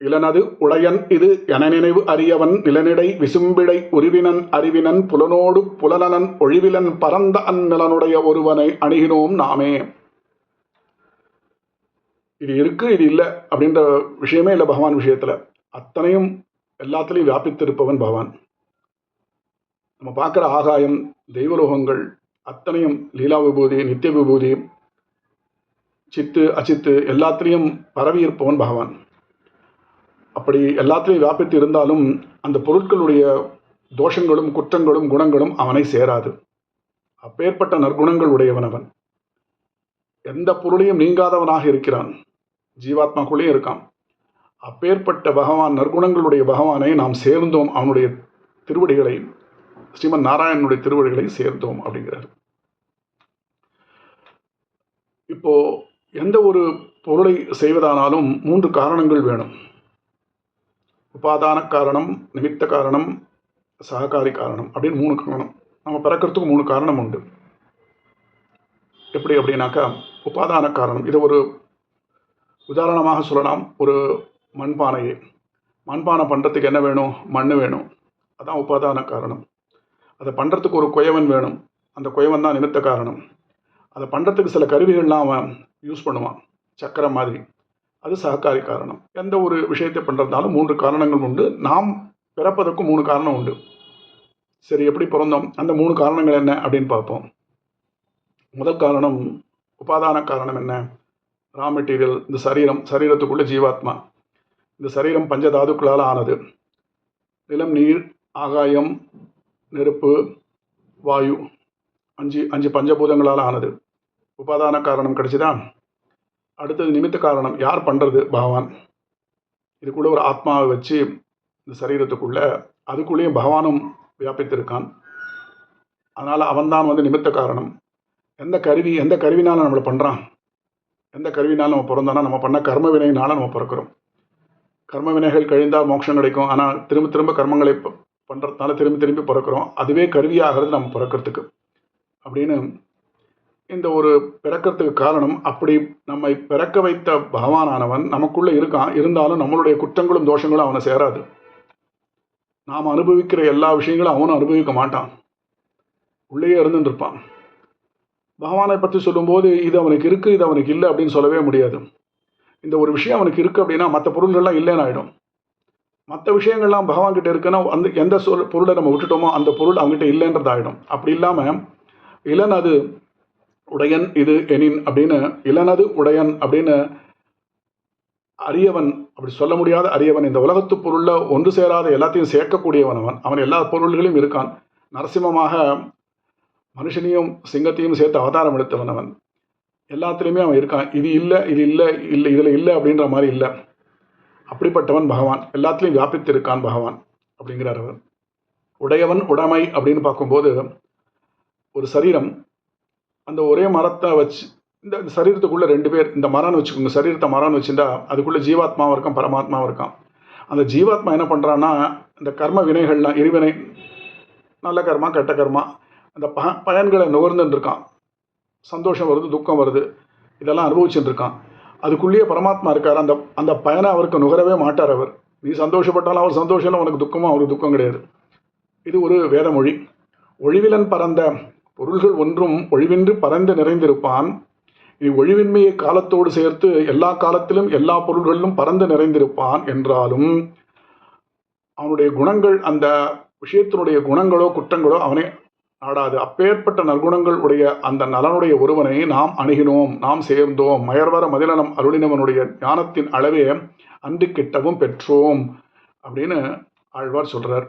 இளனது உடையன் இது என நினைவு அறியவன் நிலனிடை விசும்பிடை உருவினன் அறிவினன் புலனோடு புலனன் ஒழிவிலன் பரந்த அந்நிலனுடைய ஒருவனை அணுகினோம் நாமே. இது இருக்கு இது இல்லை அப்படின்ற விஷயமே இல்லை பகவான் விஷயத்துல. அத்தனையும் எல்லாத்துலேயும் வியாபித்திருப்பவன் பகவான். நம்ம பார்க்குற ஆகாயம் தெய்வலோகங்கள் அத்தனையும் லீலா விபூதி நித்திய விபூதி சித்து அச்சித்து எல்லாத்திலையும் பரவி இருப்பவன் பகவான். அப்படி எல்லாத்துலேயும் வியாபித்து இருந்தாலும் அந்த பொருட்களுடைய தோஷங்களும் குற்றங்களும் குணங்களும் அவனை சேராது. அப்பேற்பட்ட நற்குணங்கள் உடையவன் அவன். எந்த பொருளையும் நீங்காதவனாக இருக்கிறான். ஜீவாத்மாக்குள்ளேயும் இருக்கான். அப்பேற்பட்ட பகவான் நற்குணங்களுடைய பகவானை நாம் சேர்ந்தோம் அவனுடைய திருவடிகளை ஸ்ரீமன் நாராயணனுடைய திருவடிகளை சேர்ந்தோம் அப்படிங்கிறார். இப்போ எந்த ஒரு பொருளை செய்வதானாலும் மூன்று காரணங்கள் வேணும். உபாதான காரணம் நிமித்த காரணம் சககாரி காரணம் அப்படின்னு மூணு காரணம். நம்ம பிறக்கிறதுக்கு மூணு காரணம் உண்டு. எப்படி அப்படின்னாக்கா உபாதான காரணம் இது ஒரு உதாரணமாக சொல்லலாம். ஒரு மண்பானையை. மண்பானை பண்ணுறதுக்கு என்ன வேணும்? மண் வேணும். அதான் உபாதான காரணம் அதை பண்ணுறதுக்கு ஒரு குயவன் வேணும். அந்த குயவன் தான் நிமித்த காரணம். அதை பண்ணுறதுக்கு சில கருவிகள்லாம் அவன் யூஸ் பண்ணுவான். சக்கரம் மாதிரி. அது சககாரி காரணம். எந்த ஒரு விஷயத்தை பண்ணுறதுனாலும் மூன்று காரணங்கள் உண்டு. நாம் பிறப்பதற்கும் மூணு காரணம் உண்டு. சரி எப்படி பிறந்தோம்? அந்த மூணு காரணங்கள் என்ன அப்படின்னு பார்ப்போம். முதல் காரணம் உபாதான காரணம் என்ன? ரா மெட்டீரியல் இந்த சரீரம் சரீரத்துக்குள்ள ஜீவாத்மா. இந்த சரீரம் பஞ்சதாதுக்களால் ஆனது. நிலம் நீர் ஆகாயம் நெருப்பு வாயு அஞ்சு அஞ்சு பஞ்சபூதங்களால் ஆனது. உபாதான காரணம் கிடைச்சிதான் அடுத்தது நிமித்த காரணம் யார் பண்ணுறது பகவான்? கூட ஒரு ஆத்மாவை வச்சு இந்த சரீரத்துக்குள்ள அதுக்குள்ளேயும் பகவானும் வியாபித்திருக்கான். அதனால் அவன்தான் வந்து நிமித்த காரணம். எந்த கருவி எந்த கருவினாலும் நம்மளை பண்ணுறான் எந்த கருவினாலும் நம்ம பிறந்தோன்னா நம்ம பண்ண கர்ம வினையினால நம்ம பிறக்கிறோம். கர்ம வினைகள் கழிந்தால் மோட்சம் கிடைக்கும். ஆனால் திரும்ப திரும்ப கர்மங்களை பண்ணுறதுனால திரும்பி திரும்பி பிறக்கிறோம். அதுவே கருவியாகிறது நம்ம பிறக்கிறதுக்கு. அப்படின்னு இந்த ஒரு பிறக்கிறதுக்கு காரணம் அப்படி நம்மை பிறக்க வைத்த பகவானானவன் நமக்குள்ளே இருக்கான் இருந்தாலும் நம்மளுடைய குற்றங்களும் தோஷங்களும் அவனை சேராது. நாம் அனுபவிக்கிற எல்லா விஷயங்களும் அவனும் அனுபவிக்க மாட்டான். உள்ளேயே இருந்துட்டு இருப்பான் பகவானை பற்றி சொல்லும்போது இது அவனுக்கு இருக்குது இது அவனுக்கு இல்லை அப்படின்னு சொல்லவே முடியாது. இந்த ஒரு விஷயம் அவனுக்கு இருக்குது அப்படின்னா மற்ற பொருள்கள்லாம் இல்லைன்னு ஆகிடும் மற்ற விஷயங்கள்லாம் பகவான் கிட்ட இருக்குன்னா அந்த எந்த சொல் பொருளை நம்ம விட்டுட்டோமோ அந்த பொருள் அவங்ககிட்ட இல்லைன்றது ஆகிடும் அப்படி இல்லாமல் இல்லைன்னு அது உடையன் இது எனின் அப்படின்னு இளனது உடையன் அப்படின்னு அரியவன் அப்படி சொல்ல முடியாத அரியவன் இந்த உலகத்து பொருளில் ஒன்று சேராத எல்லாத்தையும் சேர்க்கக்கூடியவன் அவன். அவன் எல்லா பொருள்களையும் இருக்கான். நரசிம்மமாக மனுஷனையும் சிங்கத்தையும் சேர்த்து அவதாரம் எடுத்தவன் அவன். எல்லாத்துலேயுமே அவன் இருக்கான். இது இல்லை இது இல்லை இல்லை இதில் இல்லை அப்படின்ற மாதிரி இல்லை. அப்படிப்பட்டவன் பகவான். எல்லாத்துலேயும் வியாபித்து இருக்கான் பகவான் அப்படிங்கிறார் அவர். உடையவன் உடைமை அப்படின்னு பார்க்கும்போது ஒரு சரீரம் அந்த ஒரே மரத்தை வச்சு இந்த இந்த சரீரத்துக்குள்ளே ரெண்டு பேர் இந்த மரம்னு வச்சுக்கோங்க சரீரத்தை மரம்னு வச்சுருந்தா அதுக்குள்ளே ஜீவாத்மாவும் இருக்கான் பரமாத்மாவும் இருக்கான். அந்த ஜீவாத்மா என்ன பண்ணுறான்னா இந்த கர்ம வினைகள்லாம் இருவினை நல்ல கர்மா கெட்ட கர்மா அந்த ப பயன்களை நுகர்ந்துட்டு இருக்கான் சந்தோஷம் வருது துக்கம் வருது இதெல்லாம் அனுபவிச்சுட்டு இருக்கான் அதுக்குள்ளேயே பரமாத்மா இருக்கார் அந்த அந்த பயனை அவருக்கு நுகரவே மாட்டார் அவர். நீ சந்தோஷப்பட்டாலும் அவர் சந்தோஷம் உனக்கு துக்கமும் அவருக்கு துக்கம் கிடையாது. இது ஒரு வேதமொழி. ஒழிவிலன் பரந்த பொருள்கள் ஒன்றும் ஒழிவின்றி பரந்து நிறைந்திருப்பான். இனி ஒழிவின்மையை காலத்தோடு சேர்த்து எல்லா காலத்திலும் எல்லா பொருள்களிலும் பரந்து நிறைந்திருப்பான் என்றாலும் அவனுடைய குணங்கள் அந்த விஷயத்தினுடைய குணங்களோ குற்றங்களோ அவனை நாடாது. அப்பேற்பட்ட நற்குணங்கள் உடைய அந்த நலனுடைய ஒருவனை நாம் அணுகினோம் நாம் சேர்ந்தோம். மயர்வர மதிலனம் அருளினவனுடைய ஞானத்தின் அளவே அன்று கிட்டவும் பெற்றோம் அப்படின்னு ஆழ்வார் சொல்றார்.